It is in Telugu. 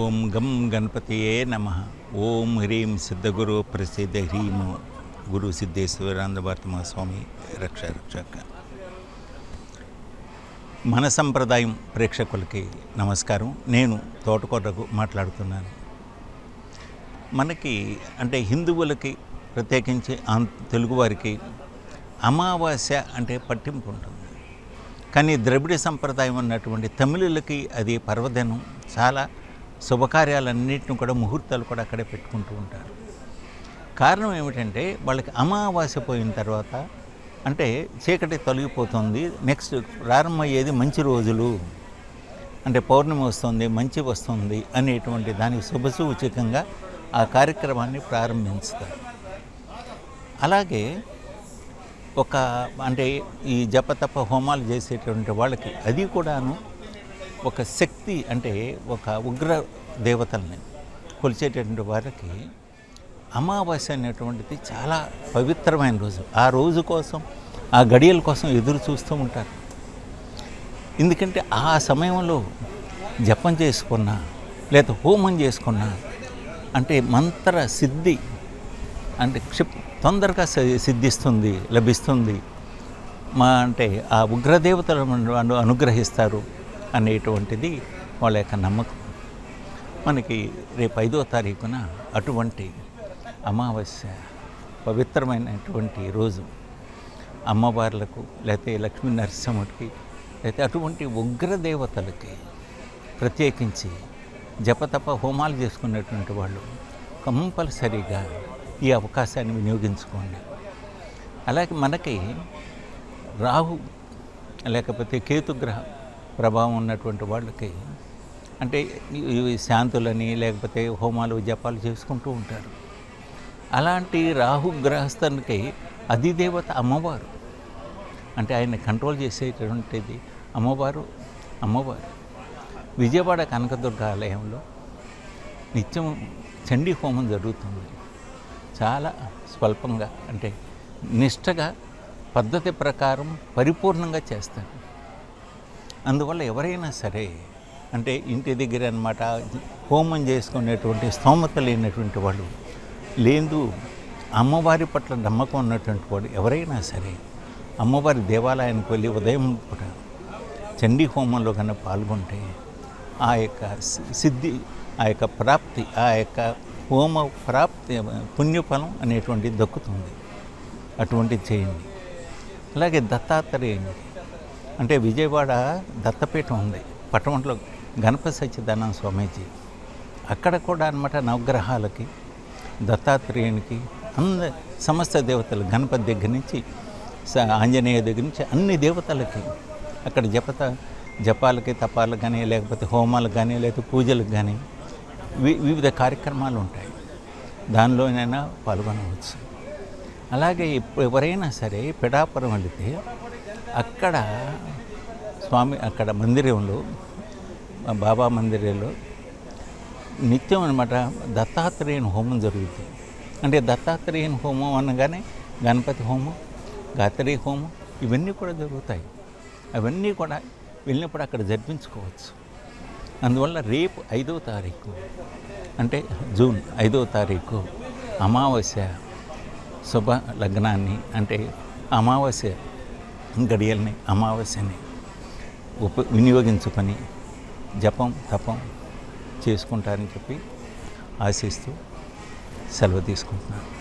ఓం గం గణపతియే నమ. ఓం హ్రీం సిద్ధగురు ప్రసిద్ధ హ్రీం గురు సిద్ధేశ్వరానందభారతమ స్వామి రక్ష రక్షక. మన సంప్రదాయం ప్రేక్షకులకి నమస్కారం. నేను తోటకూరకు మాట్లాడుతున్నాను. మనకి అంటే హిందువులకి ప్రత్యేకించి ఆం తెలుగువారికి అమావాస్య అంటే పట్టింపు ఉంటుంది. కానీ ద్రవిడ సంప్రదాయం ఉన్నటువంటి తమిళులకి అది పర్వదినం. చాలా శుభకార్యాలన్నింటిని కూడా ముహూర్తాలు కూడా అక్కడే పెట్టుకుంటూ ఉంటారు. కారణం ఏమిటంటే వాళ్ళకి అమావాస్య పోయిన తర్వాత అంటే చీకటి తొలగిపోతుంది. నెక్స్ట్ ప్రారంభమయ్యేది మంచి రోజులు. అంటే పౌర్ణమి వస్తుంది మంచి వస్తుంది అనేటువంటి దానికి శుభసూచకంగా ఆ కార్యక్రమాన్ని ప్రారంభించుతారు. అలాగే ఒక అంటే ఈ జపతప హోమాలు చేసేటువంటి వాళ్ళకి అది కూడాను ఒక శక్తి అంటే ఒక ఉగ్ర దేవతల్ని కొలిచేటటువంటి వారికి అమావాస్య అనేటువంటిది చాలా పవిత్రమైన రోజు. ఆ రోజు కోసం ఆ గడియల కోసం ఎదురు చూస్తూ ఉంటారు. ఎందుకంటే ఆ సమయంలో జపం చేసుకున్నా లేదా హోమం చేసుకున్నా అంటే మంత్ర సిద్ధి అంటే క్షిప్ తొందరగా సి- సిద్ధిస్తుంది లభిస్తుంది. మా అంటే ఆ ఉగ్రదేవతలను అనుగ్రహిస్తారు. అనేటువంటిది వాళ్ళ యొక్క నమ్మకం. మనకి రేపు ఐదో తారీఖున అటువంటి అమావాస్య పవిత్రమైనటువంటి రోజు అమ్మవార్లకు లేకపోతే లక్ష్మీ నరసింహుడికి లేకపోతే అటువంటి ఉగ్రదేవతలకి ప్రత్యేకించి జపతప హోమాలు చేసుకున్నటువంటి వాళ్ళు కంపల్సరీగా ఈ అవకాశాన్ని వినియోగించుకోండి. అలాగే మనకి రాహు లేకపోతే కేతుగ్రహం ప్రభావం ఉన్నటువంటి వాళ్ళకి అంటే శాంతులని లేకపోతే హోమాలు జపాలు చేసుకుంటూ ఉంటారు. అలాంటి రాహు గ్రహస్థానికి అధిదేవత అమ్మవారు. అంటే ఆయన కంట్రోల్ చేసేటటువంటిది అమ్మవారు అమ్మవారు. విజయవాడ కనకదుర్గ ఆలయంలో నిత్యం చండీ హోమం జరుగుతుంది. చాలా స్వల్పంగా అంటే నిష్టగా పద్ధతి ప్రకారం పరిపూర్ణంగా చేస్తారు. అందువల్ల ఎవరైనా సరే అంటే ఇంటి దగ్గర అనమాట హోమం చేసుకునేటువంటి స్తోమత లేనటువంటి వాళ్ళు లేదు అమ్మవారి పట్ల నమ్మకం ఉన్నటువంటి వాడు ఎవరైనా సరే అమ్మవారి దేవాలయానికి వెళ్ళి ఉదయం పూట చండీ హోమంలో కన్నా పాల్గొంటే ఆ యొక్క సి- సిద్ధి ఆ యొక్క ప్రాప్తి ఆ యొక్క హోమ ప్రాప్తి పుణ్యఫలం అనేటువంటిది దక్కుతుంది. అటువంటిది చేయండి. అలాగే దత్తాత్రేయుని అంటే విజయవాడ దత్తపీఠం ఉంది. పట్టణంలో గణపతి సత్యదానంద స్వామీజీ. అక్కడ కూడా అనమాట నవగ్రహాలకి దత్తాత్రేయునికి అంద సమస్త దేవతలు గణపతి దగ్గర నుంచి స- ఆంజనేయ దగ్గర నుంచి అన్ని దేవతలకి అక్కడ జపత జపాలకి తపాలకు కానీ లేకపోతే హోమాలకు కానీ లేకపోతే పూజలకు కానీ వి వివిధ కార్యక్రమాలు ఉంటాయి. దానిలోనైనా పాల్గొనవచ్చు. అలాగే ఎవరైనా సరే పిడాపురం వెళితే అక్కడ స్వామి అక్కడ మందిరంలో బాబా మందిరంలో నిత్యం అనమాట దత్తాత్రేయుని హోమం జరుగుతుంది. అంటే దత్తాత్రేయుని హోమం అనగానే గణపతి హోమం గాత్రేయ హోమం ఇవన్నీ కూడా జరుగుతాయి. అవన్నీ కూడా వెళ్ళినప్పుడు అక్కడ జరిపించుకోవచ్చు. అందువల్ల రేపు ఐదవ తారీఖు అంటే జూన్ ఐదవ తారీఖు అమావాస్య శుభ లగ్నాన్ని అంటే అమావాస్య గడియల్ని అమావాస్యని ఉప వినియోగించుకొని జపం తపం చేసుకుంటారని చెప్పి ఆశిస్తూ సెలవు తీసుకుంటున్నాను.